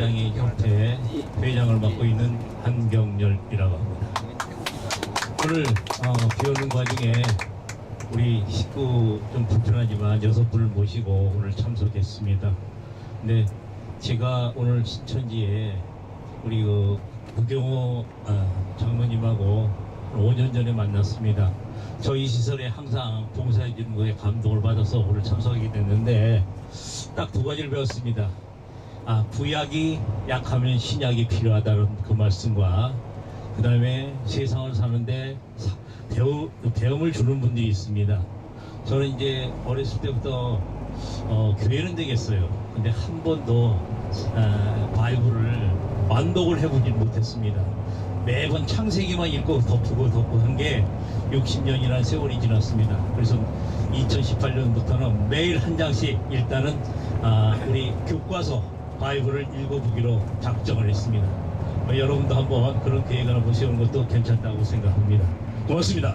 시장의 협회 회장을 맡고 있는 한경열이라고 합니다. 오늘 어, 비오는 과정에 우리 식구 좀 불편하지만 여섯 분을 모시고 오늘 참석했습니다. 근데 제가 오늘 신천지에 우리 그 구경호 어, 장로님하고 5년 전에 만났습니다. 저희 시설에 항상 봉사해 주는 거에 감동을 받아서 오늘 참석하게 됐는데 딱 두 가지를 배웠습니다. 아, 구약이 약하면 신약이 필요하다는 그 말씀과 그 다음에 세상을 사는데 사- 배우, 배움을 주는 분들이 있습니다. 저는 이제 어렸을 때부터 어, 교회는 되겠어요. 근데 한 번도 아, 바이블을 완독을 해보질 못했습니다. 매번 창세기만 읽고 덮고 덮고 한 게 60년이라는 세월이 지났습니다. 그래서 2018년부터는 매일 한 장씩 일단은 아, 우리 교과서 바이블을 읽어보기로 작정을 했습니다. 어, 여러분도 한번 그런 계획을 한번 세우는 것도 괜찮다고 생각합니다. 고맙습니다.